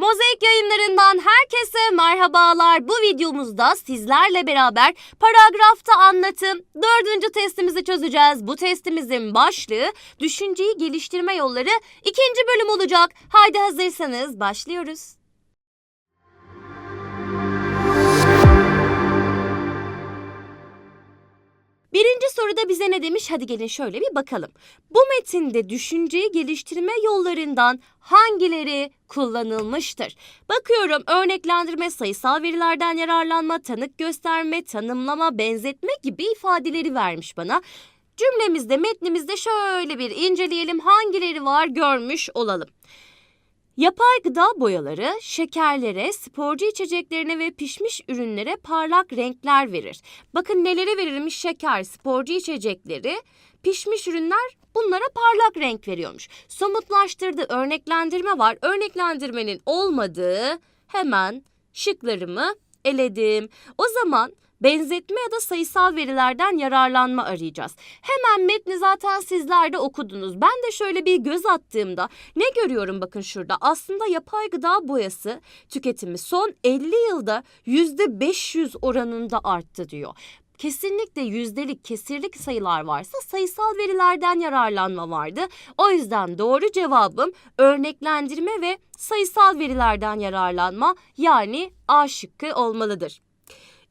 Mozaik yayınlarından herkese merhabalar. Bu videomuzda sizlerle beraber paragrafta anlatım dördüncü testimizi çözeceğiz. Bu testimizin başlığı düşünceyi geliştirme yolları ikinci bölüm olacak. Haydi hazırsanız başlıyoruz. Birinci soruda bize ne demiş? Hadi gelin şöyle bir bakalım. Bu metinde düşünceyi geliştirme yollarından hangileri kullanılmıştır? Bakıyorum örneklendirme, sayısal verilerden yararlanma, tanık gösterme, tanımlama, benzetme gibi ifadeleri vermiş bana. Cümlemizde, metnimizde şöyle bir inceleyelim hangileri var görmüş olalım. Yapay gıda boyaları şekerlere, sporcu içeceklerine ve pişmiş ürünlere parlak renkler verir. Bakın nelere verilmiş şeker, sporcu içecekleri, pişmiş ürünler bunlara parlak renk veriyormuş. Somutlaştırdı, örneklendirme var. Örneklendirmenin olmadığı hemen şıklarımı eledim. O zaman benzetme ya da sayısal verilerden yararlanma arayacağız. Hemen metni zaten sizler de okudunuz. Ben de şöyle bir göz attığımda ne görüyorum bakın şurada. Aslında yapay gıda boyası tüketimi son 50 yılda %500 oranında arttı diyor. Kesinlikle yüzdelik, kesirlik sayılar varsa sayısal verilerden yararlanma vardı. O yüzden doğru cevabım örneklendirme ve sayısal verilerden yararlanma yani A şıkkı olmalıdır.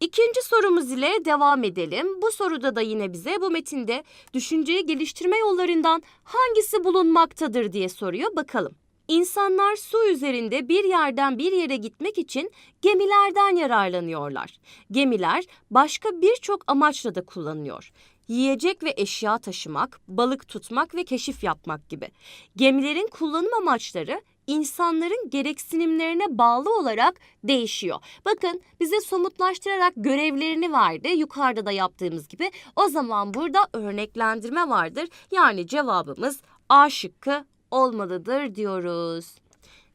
İkinci sorumuz ile devam edelim. Bu soruda da yine bize bu metinde düşünceyi geliştirme yollarından hangisi bulunmaktadır diye soruyor. Bakalım. İnsanlar su üzerinde bir yerden bir yere gitmek için gemilerden yararlanıyorlar. Gemiler başka birçok amaçla da kullanılıyor. Yiyecek ve eşya taşımak, balık tutmak ve keşif yapmak gibi. Gemilerin kullanım amaçları insanların gereksinimlerine bağlı olarak değişiyor. Bakın bize somutlaştırarak görevlerini verdi. Yukarıda da yaptığımız gibi. O zaman burada örneklendirme vardır. Yani cevabımız A şıkkı olmalıdır diyoruz.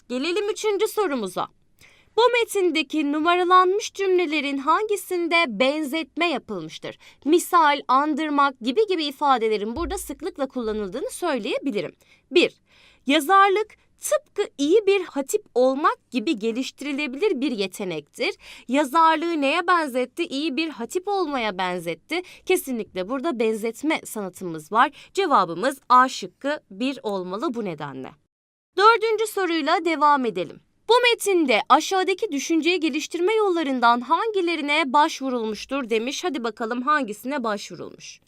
Gelelim üçüncü sorumuza. Bu metindeki numaralanmış cümlelerin hangisinde benzetme yapılmıştır? Misal, andırmak gibi gibi ifadelerin burada sıklıkla kullanıldığını söyleyebilirim. 1. Yazarlık tıpkı iyi bir hatip olmak gibi geliştirilebilir bir yetenektir. Yazarlığı neye benzetti? İyi bir hatip olmaya benzetti. Kesinlikle burada benzetme sanatımız var. Cevabımız A şıkkı 1 olmalı bu nedenle. Dördüncü soruyla devam edelim. Bu metinde aşağıdaki düşünceyi geliştirme yollarından hangilerine başvurulmuştur demiş. Hadi bakalım hangisine başvurulmuş.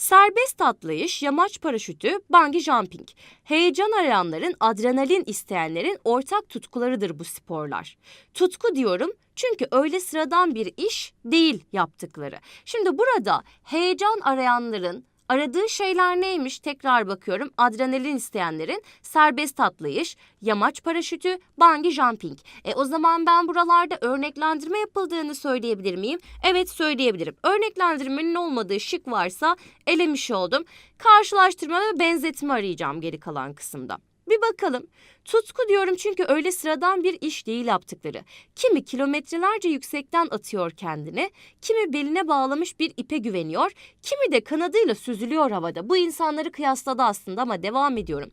Serbest atlayış, yamaç paraşütü, bungee jumping. Heyecan arayanların, adrenalin isteyenlerin ortak tutkularıdır bu sporlar. Tutku diyorum çünkü öyle sıradan bir iş değil yaptıkları. Şimdi burada heyecan arayanların Aradığı şeyler neymiş? Tekrar bakıyorum. Adrenalin isteyenlerin serbest atlayış, yamaç paraşütü, bungee jumping. E o zaman ben buralarda örneklendirme yapıldığını söyleyebilir miyim? Evet söyleyebilirim. Örneklendirmenin olmadığı şık varsa elemiş oldum. Karşılaştırma ve benzetme arayacağım geri kalan kısımda. Bir bakalım. Tutku diyorum çünkü öyle sıradan bir iş değil yaptıkları. Kimi kilometrelerce yüksekten atıyor kendini, kimi beline bağlamış bir ipe güveniyor, kimi de kanadıyla süzülüyor havada. Bu insanları kıyasladı aslında ama devam ediyorum.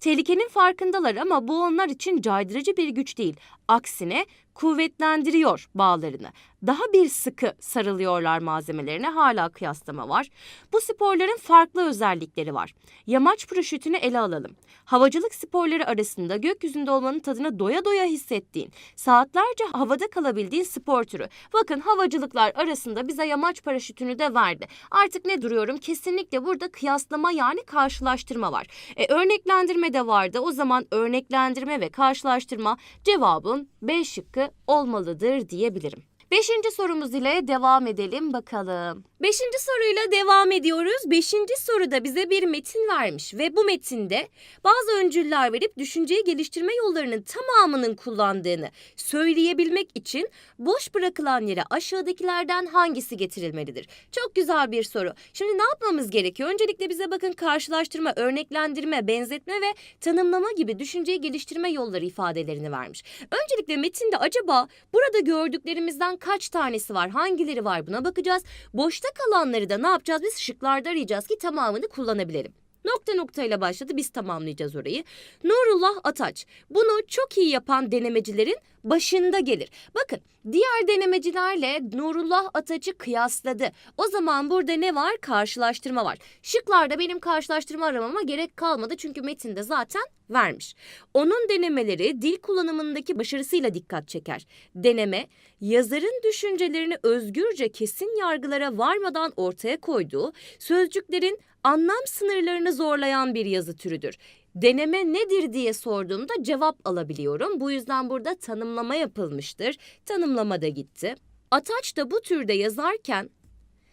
Tehlikenin farkındalar ama bu onlar için caydırıcı bir güç değil. Aksine kuvvetlendiriyor bağlarını. Daha bir sıkı sarılıyorlar malzemelerine hala kıyaslama var. Bu sporların farklı özellikleri var. Yamaç paraşütünü ele alalım. Havacılık sporları arasında gökyüzünde olmanın tadını doya doya hissettiğin, saatlerce havada kalabildiğin spor türü. Bakın havacılıklar arasında bize yamaç paraşütünü de verdi. Artık ne duruyorum? Kesinlikle burada kıyaslama yani karşılaştırma var. E, örneklendirme de vardı. O zaman örneklendirme ve karşılaştırma cevabım B şıkkı olmalıdır diyebilirim. Beşinci sorumuz ile devam edelim bakalım. Beşinci soruyla devam ediyoruz. Beşinci soruda bize bir metin vermiş ve bu metinde bazı öncüller verip düşünceyi geliştirme yollarının tamamının kullandığını söyleyebilmek için boş bırakılan yere aşağıdakilerden hangisi getirilmelidir? Çok güzel bir soru. Şimdi ne yapmamız gerekiyor? Öncelikle bize bakın karşılaştırma, örneklendirme, benzetme ve tanımlama gibi düşünceyi geliştirme yolları ifadelerini vermiş. Öncelikle metinde acaba burada gördüklerimizden kaç tanesi var, hangileri var buna bakacağız. Boşta kalanları da ne yapacağız? Biz şıklarda arayacağız ki tamamını kullanabilelim. Nokta noktayla başladı. Biz tamamlayacağız orayı. Nurullah Ataç. Bunu çok iyi yapan denemecilerin başında gelir. Bakın diğer denemecilerle Nurullah Ataç'ı kıyasladı. O zaman burada ne var? Karşılaştırma var. Şıklarda benim karşılaştırma aramama gerek kalmadı çünkü metinde zaten vermiş. Onun denemeleri dil kullanımındaki başarısıyla dikkat çeker. Deneme, yazarın düşüncelerini özgürce kesin yargılara varmadan ortaya koyduğu, sözcüklerin anlam sınırlarını zorlayan bir yazı türüdür. Deneme nedir diye sorduğumda cevap alabiliyorum. Bu yüzden burada tanımlama yapılmıştır. Tanımlama da gitti. Ataç da bu türde yazarken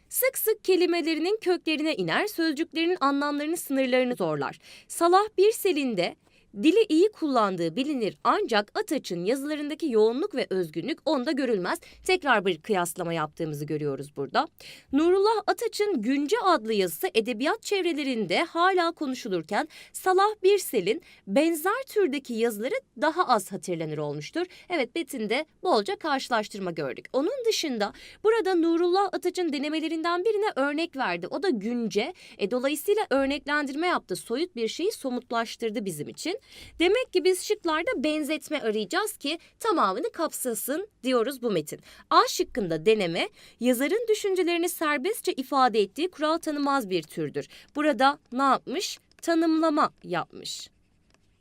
sık sık kelimelerinin köklerine iner, sözcüklerin anlamlarını sınırlarını zorlar. Salah Birsel'in de dili iyi kullandığı bilinir ancak Ataç'ın yazılarındaki yoğunluk ve özgünlük onda görülmez. Tekrar bir kıyaslama yaptığımızı görüyoruz burada. Nurullah Ataç'ın Günce adlı yazısı edebiyat çevrelerinde hala konuşulurken Salah Birsel'in benzer türdeki yazıları daha az hatırlanır olmuştur. Evet metinde bolca karşılaştırma gördük. Onun dışında burada Nurullah Ataç'ın denemelerinden birine örnek verdi. O da Günce. E, dolayısıyla örneklendirme yaptı. Soyut bir şeyi somutlaştırdı bizim için. Demek ki biz şıklarda benzetme arayacağız ki tamamını kapsasın diyoruz bu metin. A şıkkında deneme yazarın düşüncelerini serbestçe ifade ettiği kural tanımaz bir türdür. Burada ne yapmış? Tanımlama yapmış.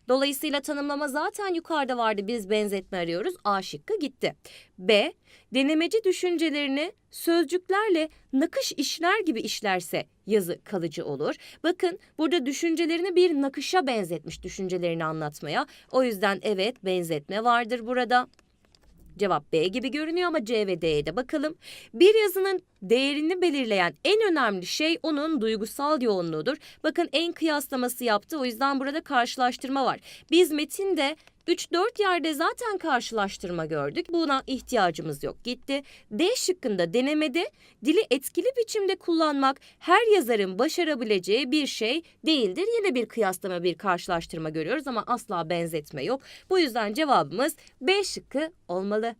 Dolayısıyla tanımlama zaten yukarıda vardı. Biz benzetme arıyoruz. A şıkkı gitti. B. Denemeci düşüncelerini sözcüklerle nakış işler gibi işlerse yazı kalıcı olur. Bakın burada düşüncelerini bir nakışa benzetmiş düşüncelerini anlatmaya. O yüzden evet benzetme vardır burada. Cevap B gibi görünüyor ama C ve D'ye de bakalım. Bir yazının değerini belirleyen en önemli şey onun duygusal yoğunluğudur. Bakın en kıyaslaması yaptı o yüzden burada karşılaştırma var. Biz metinde 3-4 yerde zaten karşılaştırma gördük. Buna ihtiyacımız yok. Gitti. D şıkkında denemede dili etkili biçimde kullanmak her yazarın başarabileceği bir şey değildir. Yine bir kıyaslama, bir karşılaştırma görüyoruz ama asla benzetme yok. Bu yüzden cevabımız B şıkkı olmalı.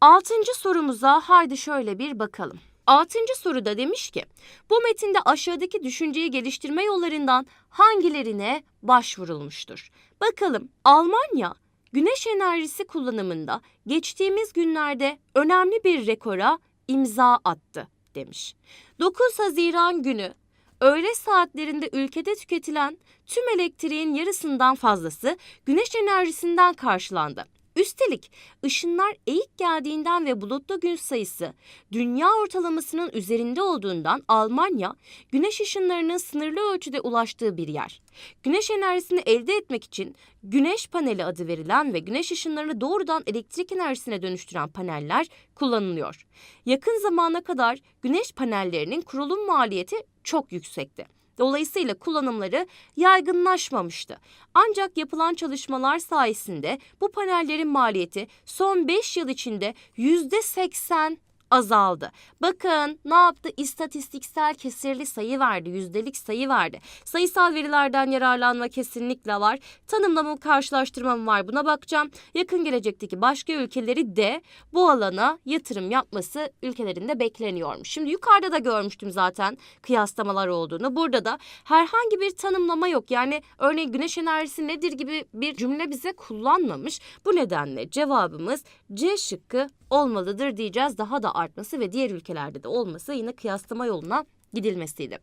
Altıncı sorumuza haydi şöyle bir bakalım. Altıncı soruda demiş ki, bu metinde aşağıdaki düşünceyi geliştirme yollarından hangilerine başvurulmuştur? Bakalım Almanya güneş enerjisi kullanımında geçtiğimiz günlerde önemli bir rekora imza attı demiş. 9 Haziran günü öğle saatlerinde ülkede tüketilen tüm elektriğin yarısından fazlası güneş enerjisinden karşılandı. Üstelik ışınlar eğik geldiğinden ve bulutlu gün sayısı dünya ortalamasının üzerinde olduğundan Almanya güneş ışınlarının sınırlı ölçüde ulaştığı bir yer. Güneş enerjisini elde etmek için güneş paneli adı verilen ve güneş ışınlarını doğrudan elektrik enerjisine dönüştüren paneller kullanılıyor. Yakın zamana kadar güneş panellerinin kurulum maliyeti çok yüksekti. Dolayısıyla kullanımları yaygınlaşmamıştı. Ancak yapılan çalışmalar sayesinde bu panellerin maliyeti son 5 yıl içinde %80 azaldı. Bakın ne yaptı? İstatistiksel kesirli sayı verdi, yüzdelik sayı verdi. Sayısal verilerden yararlanma kesinlikle var. Tanımlama karşılaştırma mı var buna bakacağım. Yakın gelecekteki başka ülkeleri de bu alana yatırım yapması ülkelerinde bekleniyormuş. Şimdi yukarıda da görmüştüm zaten kıyaslamalar olduğunu. Burada da herhangi bir tanımlama yok. Yani örneğin güneş enerjisi nedir gibi bir cümle bize kullanmamış. Bu nedenle cevabımız C şıkkı olmalıdır diyeceğiz. Daha da artması ve diğer ülkelerde de olması yine kıyaslama yoluna gidilmesiydi.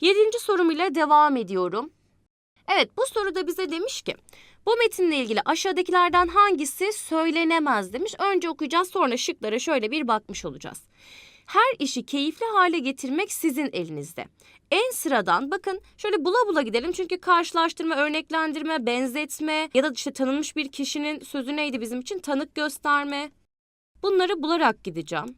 Yedinci sorum ile devam ediyorum. Evet bu soruda bize demiş ki bu metinle ilgili aşağıdakilerden hangisi söylenemez demiş. Önce okuyacağız sonra şıklara şöyle bir bakmış olacağız. Her işi keyifli hale getirmek sizin elinizde. En sıradan bakın şöyle bula bula gidelim çünkü karşılaştırma, örneklendirme, benzetme ya da işte tanınmış bir kişinin sözü neydi bizim için? Tanık gösterme. Bunları bularak gideceğim.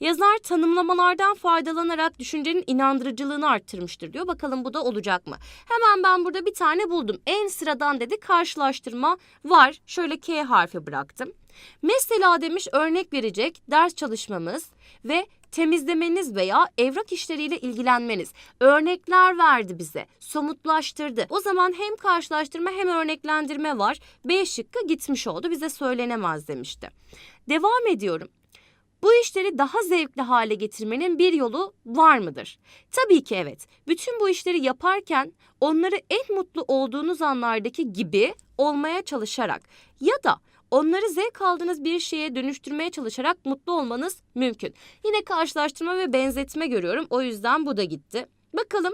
Yazar tanımlamalardan faydalanarak düşüncenin inandırıcılığını arttırmıştır diyor. Bakalım bu da olacak mı? Hemen ben burada bir tane buldum. En sıradan dedi karşılaştırma var. Şöyle K harfi bıraktım. Mesela demiş örnek verecek ders çalışmamız ve temizlemeniz veya evrak işleriyle ilgilenmeniz. Örnekler verdi bize, somutlaştırdı. O zaman hem karşılaştırma hem örneklendirme var. B şıkkı gitmiş oldu, bize söylenemez demişti. Devam ediyorum. Bu işleri daha zevkli hale getirmenin bir yolu var mıdır? Tabii ki evet. Bütün bu işleri yaparken onları en mutlu olduğunuz anlardaki gibi olmaya çalışarak ya da onları zevk aldığınız bir şeye dönüştürmeye çalışarak mutlu olmanız mümkün. Yine karşılaştırma ve benzetme görüyorum. O yüzden bu da gitti. Bakalım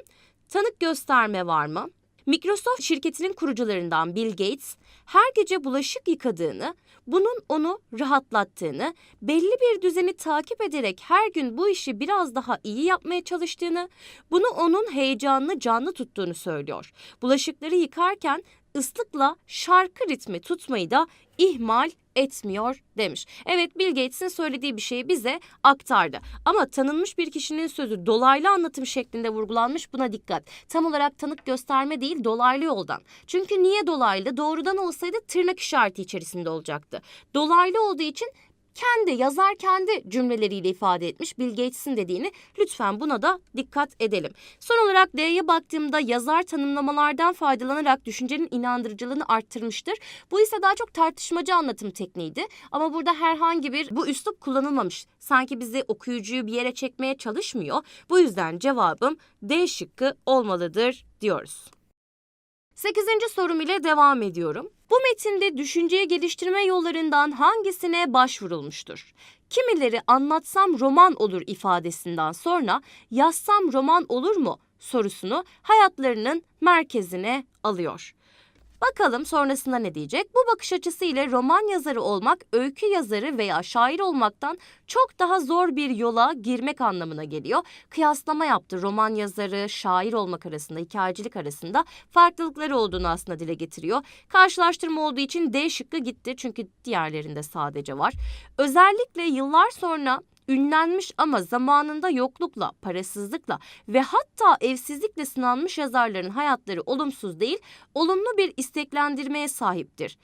tanık gösterme var mı? Microsoft şirketinin kurucularından Bill Gates her gece bulaşık yıkadığını, bunun onu rahatlattığını, belli bir düzeni takip ederek her gün bu işi biraz daha iyi yapmaya çalıştığını, bunu onun heyecanını canlı tuttuğunu söylüyor. Bulaşıkları yıkarken ıslıkla şarkı ritmi tutmayı da ihmal etmiyor demiş. Evet Bill Gates'in söylediği bir şeyi bize aktardı. Ama tanınmış bir kişinin sözü dolaylı anlatım şeklinde vurgulanmış buna dikkat. Tam olarak tanık gösterme değil dolaylı yoldan. Çünkü niye dolaylı? Doğrudan olsaydı tırnak işareti içerisinde olacaktı. Dolaylı olduğu için kendi yazar kendi cümleleriyle ifade etmiş Bill Gates'in dediğini lütfen buna da dikkat edelim. Son olarak D'ye baktığımda yazar tanımlamalardan faydalanarak düşüncenin inandırıcılığını arttırmıştır. Bu ise daha çok tartışmacı anlatım tekniğiydi ama burada herhangi bir bu üslup kullanılmamış. Sanki bizi okuyucuyu bir yere çekmeye çalışmıyor. Bu yüzden cevabım D şıkkı olmalıdır diyoruz. Sekizinci sorum ile devam ediyorum. Bu metinde düşünceyi geliştirme yollarından hangisine başvurulmuştur? Kimileri anlatsam roman olur ifadesinden sonra yazsam roman olur mu sorusunu hayatlarının merkezine alıyor. Bakalım sonrasında ne diyecek? Bu bakış açısı ile roman yazarı olmak, öykü yazarı veya şair olmaktan çok daha zor bir yola girmek anlamına geliyor. Kıyaslama yaptı roman yazarı, şair olmak arasında, hikayecilik arasında farklılıkları olduğunu aslında dile getiriyor. Karşılaştırma olduğu için D şıkkı gitti çünkü diğerlerinde sadece var. Özellikle yıllar sonra ünlenmiş ama zamanında yoklukla, parasızlıkla ve hatta evsizlikle sınanmış yazarların hayatları olumsuz değil, olumlu bir isteklendirmeye sahiptir.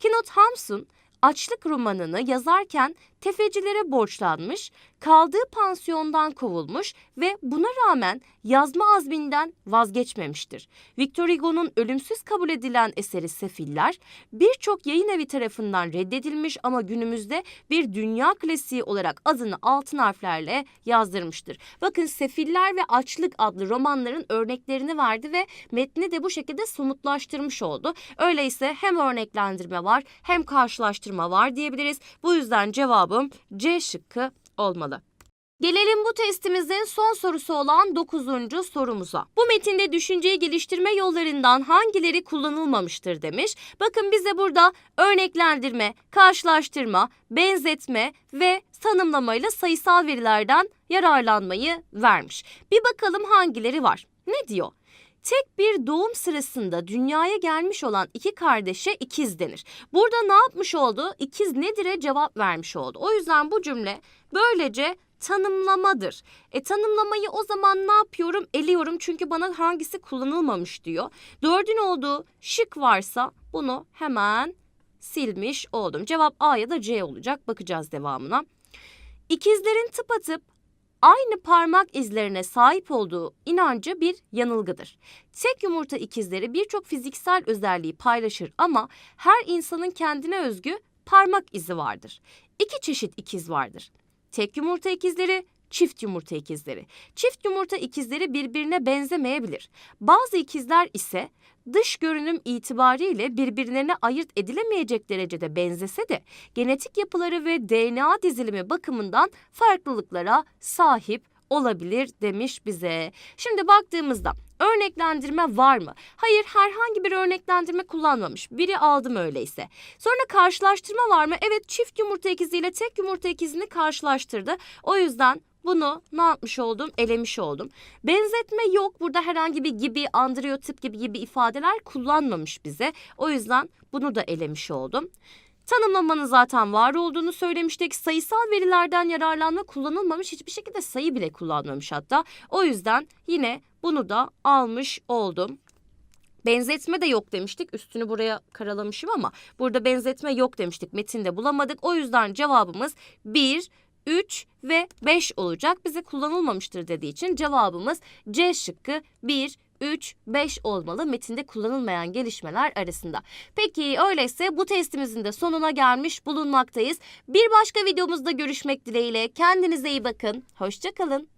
Knut Hamsun açlık romanını yazarken tefecilere borçlanmış, kaldığı pansiyondan kovulmuş ve buna rağmen yazma azminden vazgeçmemiştir. Victor Hugo'nun ölümsüz kabul edilen eseri Sefiller birçok yayın evi tarafından reddedilmiş ama günümüzde bir dünya klasiği olarak adını altın harflerle yazdırmıştır. Bakın Sefiller ve Açlık adlı romanların örneklerini verdi ve metni de bu şekilde somutlaştırmış oldu. Öyleyse hem örneklendirme var hem karşılaştırma var diyebiliriz. Bu yüzden cevabım C şıkkı olmalı. Gelelim bu testimizin son sorusu olan 9. sorumuza. Bu metinde düşünceyi geliştirme yollarından hangileri kullanılmamıştır demiş. Bakın bize burada örneklendirme, karşılaştırma, benzetme ve tanımlamayla sayısal verilerden yararlanmayı vermiş. Bir bakalım hangileri var. Ne diyor? Tek bir doğum sırasında dünyaya gelmiş olan iki kardeşe ikiz denir. Burada ne yapmış oldu? İkiz nedir'e cevap vermiş oldu. O yüzden bu cümle böylece tanımlamadır. E tanımlamayı o zaman ne yapıyorum? Eliyorum çünkü bana hangisi kullanılmamış diyor. Dördün olduğu şık varsa bunu hemen silmiş oldum. Cevap A ya da C olacak. Bakacağız devamına. İkizlerin tıpatıp aynı parmak izlerine sahip olduğu inancı bir yanılgıdır. Tek yumurta ikizleri birçok fiziksel özelliği paylaşır ama her insanın kendine özgü parmak izi vardır. İki çeşit ikiz vardır. Tek yumurta ikizleri, çift yumurta ikizleri. Çift yumurta ikizleri birbirine benzemeyebilir. Bazı ikizler ise dış görünüm itibariyle birbirlerine ayırt edilemeyecek derecede benzese de genetik yapıları ve DNA dizilimi bakımından farklılıklara sahip olabilir demiş bize. Şimdi baktığımızda örneklendirme var mı? Hayır herhangi bir örneklendirme kullanmamış. Biri aldım öyleyse. Sonra karşılaştırma var mı? Evet çift yumurta ikiziyle tek yumurta ikizini karşılaştırdı. O yüzden bunu ne yapmış oldum? Elemiş oldum. Benzetme yok. Burada herhangi bir gibi, andriyotip gibi gibi ifadeler kullanmamış bize. O yüzden bunu da elemiş oldum. Tanımlamanın zaten var olduğunu söylemiştik. Sayısal verilerden yararlanma kullanılmamış. Hiçbir şekilde sayı bile kullanmamış hatta. O yüzden yine bunu da almış oldum. Benzetme de yok demiştik. Üstünü buraya karalamışım ama burada benzetme yok demiştik. Metinde bulamadık. O yüzden cevabımız 1, 3 ve 5 olacak. Bize kullanılmamıştır dediği için cevabımız C şıkkı 1, 3, 5 olmalı metinde kullanılmayan gelişmeler arasında. Peki öyleyse bu testimizin de sonuna gelmiş bulunmaktayız. Bir başka videomuzda görüşmek dileğiyle kendinize iyi bakın. Hoşçakalın.